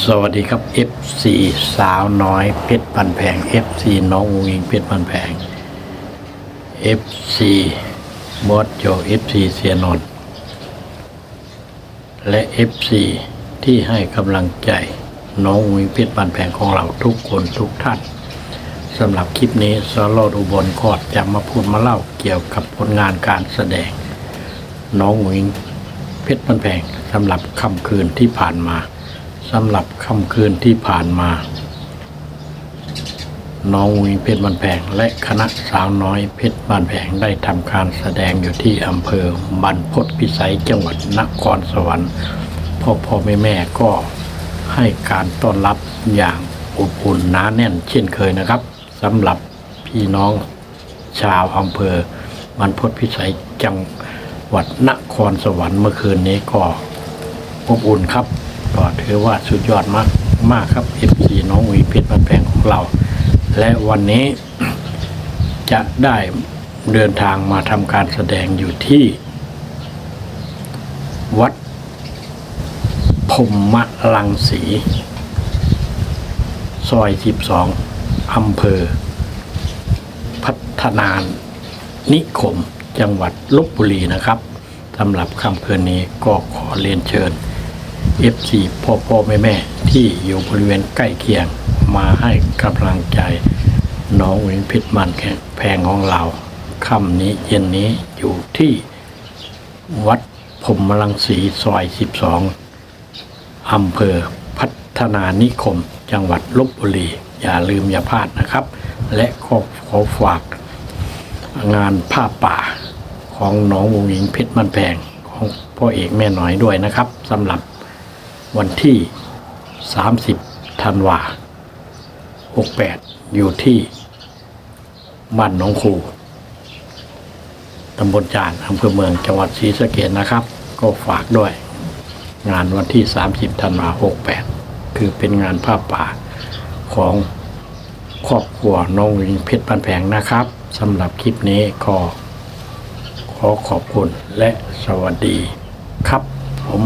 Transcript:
สวัสดีครับ FC สาวน้อยเพชรปันแพง FC น้องวิงเพชรปันแพง FC บอสโจ FC เสียนนท์และ FC ที่ให้กำลังใจน้องวิงเพชรปันแพงของเราทุกคนทุกท่านสำหรับคลิปนี้สโลดอุบลคอดจะมาพูดมาเล่าเกี่ยวกับผลงานการแสดง น้องวิงเพชรปันแพงสำหรับค่ำคืนที่ผ่านมา สำหรับค่ำคืนที่ผ่านมา น้องวิงเพชรบันแพงและคณะสาวน้อยเพชรบันแพงได้ทำการแสดงอยู่ที่อำเภอบรรพตพิสัยจังหวัดนครสวรรค์พ่อพ่อแม่แม่ก็ให้การต้อนรับอย่างอบอุ่นหนาแน่นเช่นเคยนะครับสำหรับพี่น้องชาวอำเภอบรรพตพิสัยจังหวัดนครสวรรค์เมื่อคืนนี้ก็อบอุ่นครับ ก็ถือว่าสุดยอดมากมากครับ FC น้องวีเพชรบันแพงของเรา และวันนี้จะได้เดินทางมาทำการแสดงอยู่ที่ วัดพรหมลังสีซอย 12 อำเภอ พัฒนานนิคม จังหวัดลบบุรีนะครับสำหรับค่ำคืนนี้ก็ขอเรียนเชิญ FC พ่อพ่อแม่แม่ที่อยู่บริเวณใกล้เคียงมาให้กำลังใจ น้องวิงพิษมันแพงของเราค่ำนี้เย็นนี้อยู่ที่วัดพรมลังสีซอย 12 อำเภอพัฒนานิคม จังหวัดลบบุรี อย่าลืมอย่าพลาดนะครับ และขอขอฝากงานผ้าป่าของน้องวงหญิงเพชรมันแพงของพ่อเอกแม่น้อยด้วยนะครับสำหรับ วันที่ 30 ธันวา 68 อยู่ที่บ้านหนองคูตำบลจานอำเภอเมืองจังหวัดศรีสะเกษนะครับ ก็ฝากด้วย งานวันที่ 30 ธันวา 68 คือเป็นงานผ้าป่าของครอบครัวน้องวิงเพชรปันแพงนะครับสำหรับคลิปนี้ก็ขอขอบคุณและสวัสดีครับผม